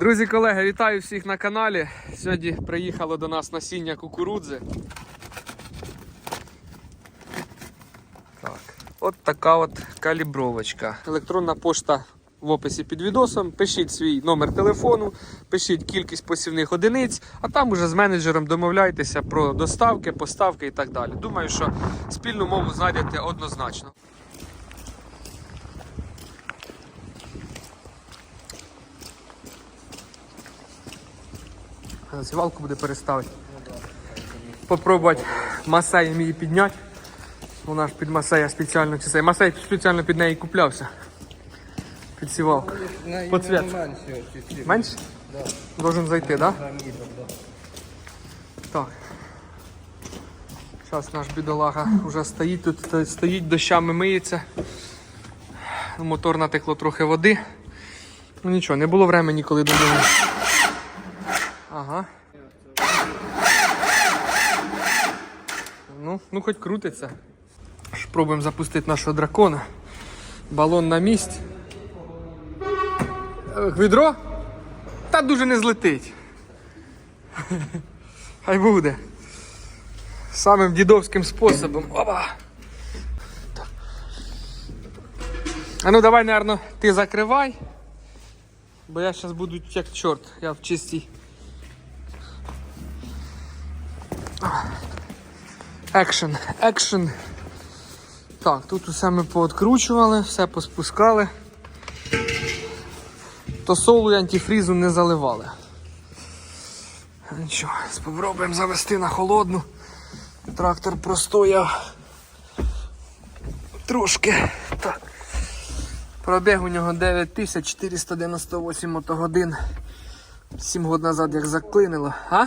Друзі, колеги, вітаю всіх на каналі. Сьогодні приїхало до нас насіння кукурудзи. Так. От така от калібровочка. Електронна пошта в описі під відосом. Пишіть свій номер телефону, пишіть кількість посівних одиниць, а там уже з менеджером домовляйтеся про доставки, поставки і так далі. Думаю, що спільну мову знайдете однозначно. Сівалку буде переставити. Попробувати масеєм її підняти. Вона ж під масея спеціально чи це. Масей спеціально під неї куплявся. Під сівалку. По цвет. Менше? Должен зайти, так? Да? Так. Зараз наш бідолага вже стоїть тут, стоїть, дощами миється. Мотор натекло трохи води. Ну нічого, не було времени, коли до. Ага. Ну, ну хоч крутиться. Спробуємо запустити нашого дракона. Балон на місці. Відро? Та дуже не злетить. Хай буде. Самим дідовським способом. Опа! А ну давай, наверное, ти закривай. Бо я зараз буду як чорт, я в чистій. Екшен, екшен. Так, тут усе ми пооткручували, все поспускали. То солу і антифрізу не заливали. Нічого, спробуємо завести на холодну. Трактор простояв трошки. Так. Пробіг у нього 9498 мотогодин. 7 років назад як заклинило. А?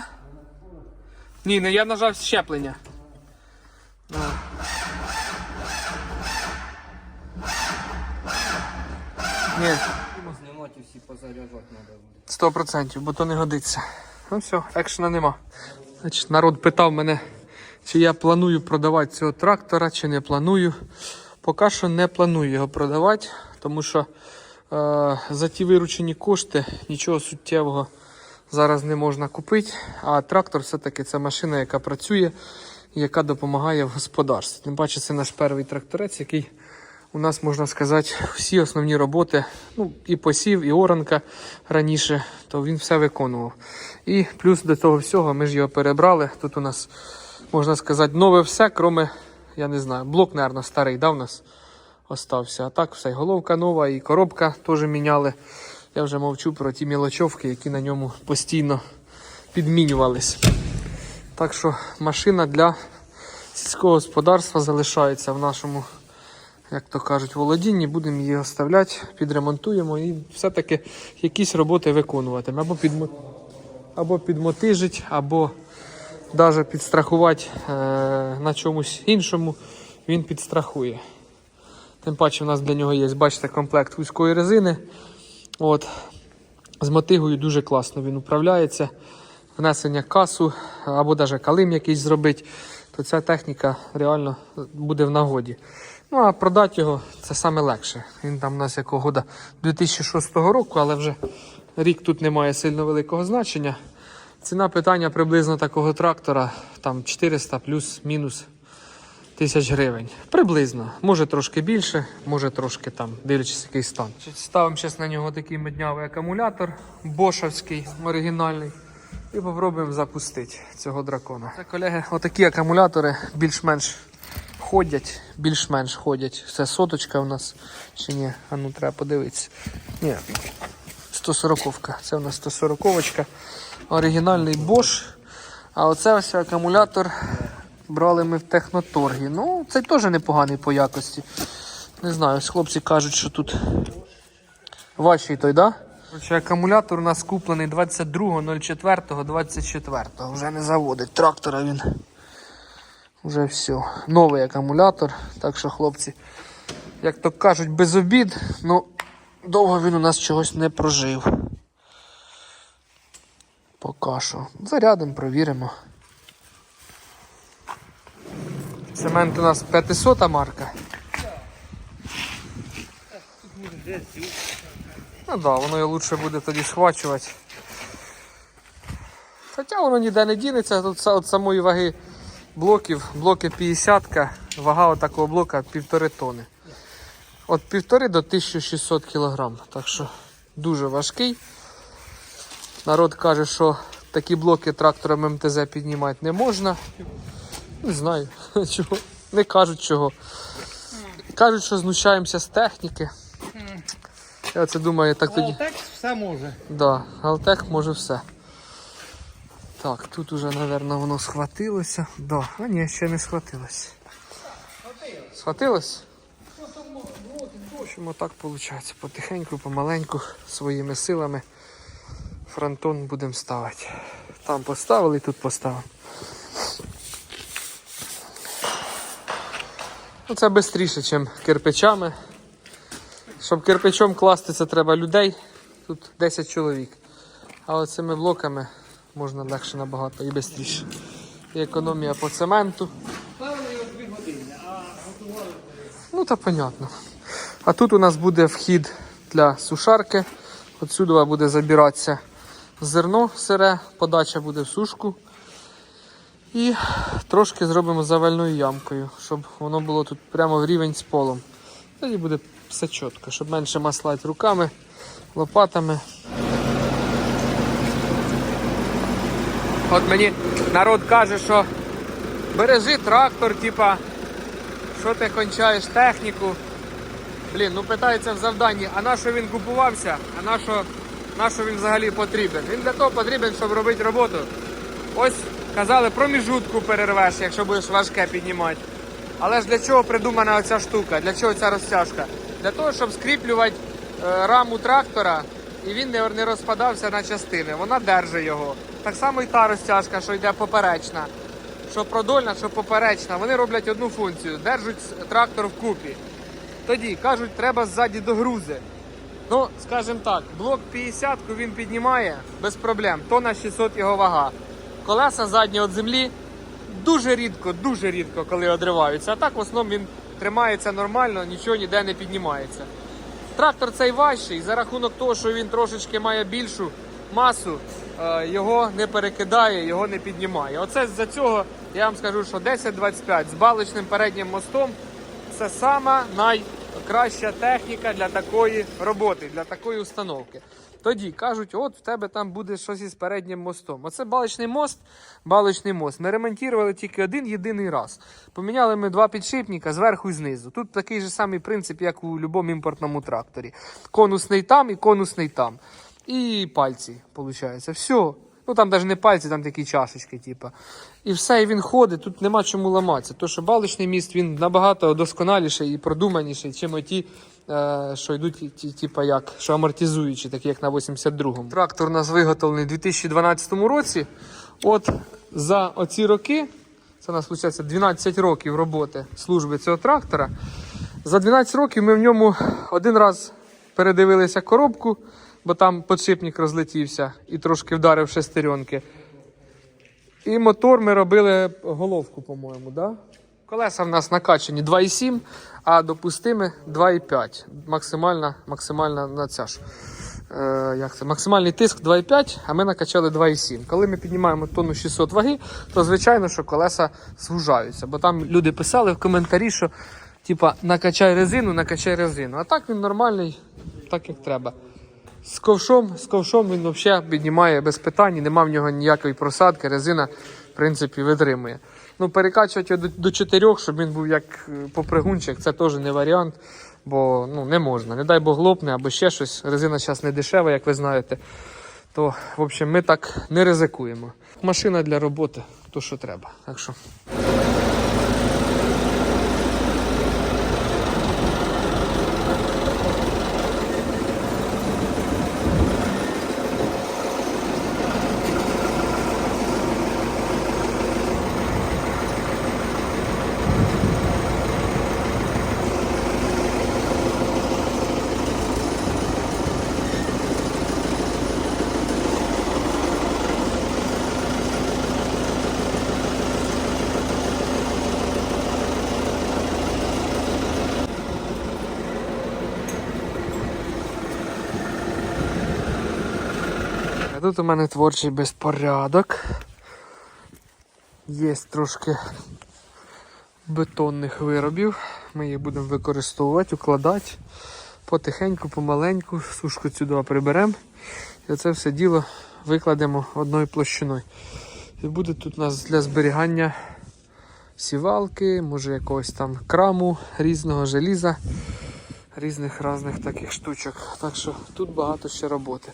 Ні, не я нажав щеплення. Ні. Знімати всі позаряджати треба. Сто процентів, бо то не годиться. Ну все, екшена нема. Значить, народ питав мене, чи я планую продавати цього трактора, чи не планую. Поки що не планую його продавати, тому що е, за ті виручені кошти нічого суттєвого зараз не можна купити. А трактор все-таки це машина, яка працює яка допомагає в господарстві. Тим паче, це наш перший тракторець, який у нас, можна сказати, всі основні роботи, ну, і посів, і оранка раніше, то він все виконував. І плюс до того всього ми ж його перебрали. Тут у нас, можна сказати, нове все, кроме, я не знаю, блок, мабуть, старий да, у нас остався. А так, все, і головка нова, і коробка теж міняли. Я вже мовчу про ті мілочовки, які на ньому постійно підмінювались. Так що машина для сільського господарства залишається в нашому як то кажуть, володінні, будемо її оставляти, підремонтуємо і все-таки якісь роботи виконуватиме. Або, підмо... або підмотижить, або навіть підстрахувати е... на чомусь іншому, він підстрахує. Тим паче, у нас для нього є, бачите, комплект вузької резини. От. З мотигою дуже класно він управляється. Внесення касу або навіть калим якийсь зробити, то ця техніка реально буде в нагоді. Ну а продати його це саме легше. Він там у нас якого года 2006 року, але вже рік тут не має сильно великого значення. Ціна питання приблизно такого трактора там 400 плюс-мінус тисяч гривень. Приблизно. Може трошки більше, може трошки там, дивлячись який стан. Ставимо зараз на нього такий меднявий акумулятор, бошовський, оригінальний. І попробуємо запустити цього дракона. Це, колеги, отакі акумулятори більш-менш ходять, більш-менш ходять. Це соточка у нас чи ні? А ну треба подивитися. Ні, 140-ка. Це у нас 140-ка. Оригінальний Bosch. А оце ось акумулятор брали ми в техноторгі. Ну, цей теж непоганий по якості. Не знаю, хлопці кажуть, що тут важчий той, да? Акумулятор у нас куплений 22.04.24. Вже не заводить трактора він. Вже все. Новий акумулятор. Так що, хлопці, як то кажуть, без обід, ну довго він у нас чогось не прожив. Поки що. Зарядимо, провіримо. Цемент у нас 500 марка. Ну да, воно і лучше буде тоді схвачувати. Хоча воно ніде не дінеться, тут от самої ваги блоків, блоки 50, вага отакого блока півтори тони. От півтори до 1600 кг. Так що дуже важкий. Народ каже, що такі блоки трактором МТЗ піднімати не можна. Не знаю чого. Не кажуть чого. Кажуть, що знущаємося з техніки. Я це думаю, так тоді. так все може. Да, Алтек може все. Так, тут уже, напевно, воно схватилося. Да. А ні, ще не схватилось. Схватилось? В общем, отак виходить. Потихеньку, помаленьку, своїми силами фронтон будемо ставити. Там поставили, тут поставимо. Ну, це швидше, ніж кирпичами. Щоб кирпичом класти, це треба людей. Тут 10 чоловік. А от цими блоками можна легше набагато і швидше. І економія по цементу. Ну та понятно. А тут у нас буде вхід для сушарки. Отсюди буде забиратися зерно сире, подача буде в сушку. І трошки зробимо завальною ямкою, щоб воно було тут прямо в рівень з полом. Тоді буде все чітко, щоб менше маслати руками, лопатами. От мені народ каже, що бережи трактор, типа, що ти кончаєш техніку. Блін, ну питається в завданні, а на що він купувався, а на що, на що він взагалі потрібен? Він для того потрібен, щоб робити роботу. Ось казали, проміжутку перервеш, якщо будеш важке піднімати. Але ж для чого придумана оця штука? Для чого ця розтяжка? Для того, щоб скріплювати е, раму трактора і він не, розпадався на частини. Вона держить його. Так само і та розтяжка, що йде поперечна. Що продольна, що поперечна. Вони роблять одну функцію, держать трактор вкупі. Тоді кажуть, треба ззаді до грузи. Ну, скажімо так, блок 50 він піднімає без проблем, тонна 600 його вага. Колеса задні від землі дуже рідко, дуже рідко, коли одриваються. А так в основному він тримається нормально, нічого ніде не піднімається. Трактор цей важчий, за рахунок того, що він трошечки має більшу масу, е, його не перекидає, його не піднімає. Оце з-за цього я вам скажу, що 10-25 з баличним переднім мостом це сама найкраща техніка для такої роботи, для такої установки. Тоді кажуть, от в тебе там буде щось із переднім мостом. Оце баличний мост, баличний мост. Ми ремонтували тільки один єдиний раз. Поміняли ми два підшипника зверху і знизу. Тут такий же самий принцип, як у будь-якому імпортному тракторі. Конусний там і конусний там. І пальці, виходить. Все. Ну там навіть не пальці, там такі чашечки, типа. І все, і він ходить, тут нема чому ламатися. То, що баличний міст він набагато досконаліший і продуманіший, чим ті, е, що йдуть, типа як, що амортизуючі, такі як на 82-му. Трактор у нас виготовлений у 2012 році. От за оці роки, це у нас виходить 12 років роботи служби цього трактора. За 12 років ми в ньому один раз передивилися коробку, бо там подшипник розлетівся і трошки вдарив шестеренки. І мотор ми робили головку, по-моєму, да? Колеса в нас накачані 2,7, а допустими 2,5. Максимальна, максимальна на ця ж. Е, як це? Максимальний тиск 2,5, а ми накачали 2,7. Коли ми піднімаємо тонну 600 ваги, то звичайно, що колеса звужаються. Бо там люди писали в коментарі, що типа накачай резину, накачай резину. А так він нормальний, так як треба. З ковшом, з ковшом він взагалі піднімає без питань, нема в нього ніякої просадки, резина, в принципі, витримує. Ну, перекачувати його до, до 4, щоб він був як е, попригунчик, це теж не варіант, бо ну, не можна. Не дай Бог лопне або ще щось. Резина зараз не дешева, як ви знаєте. То, в общем, ми так не ризикуємо. Машина для роботи, то що треба. Так що. Тут у мене творчий безпорядок. Є трошки бетонних виробів. Ми їх будемо використовувати, укладати потихеньку, помаленьку, сушку сюди приберемо. І це все діло викладемо одною площиною. І буде тут у нас для зберігання сівалки, може якогось там краму, різного желіза, різних різних таких штучок. Так що тут багато ще роботи.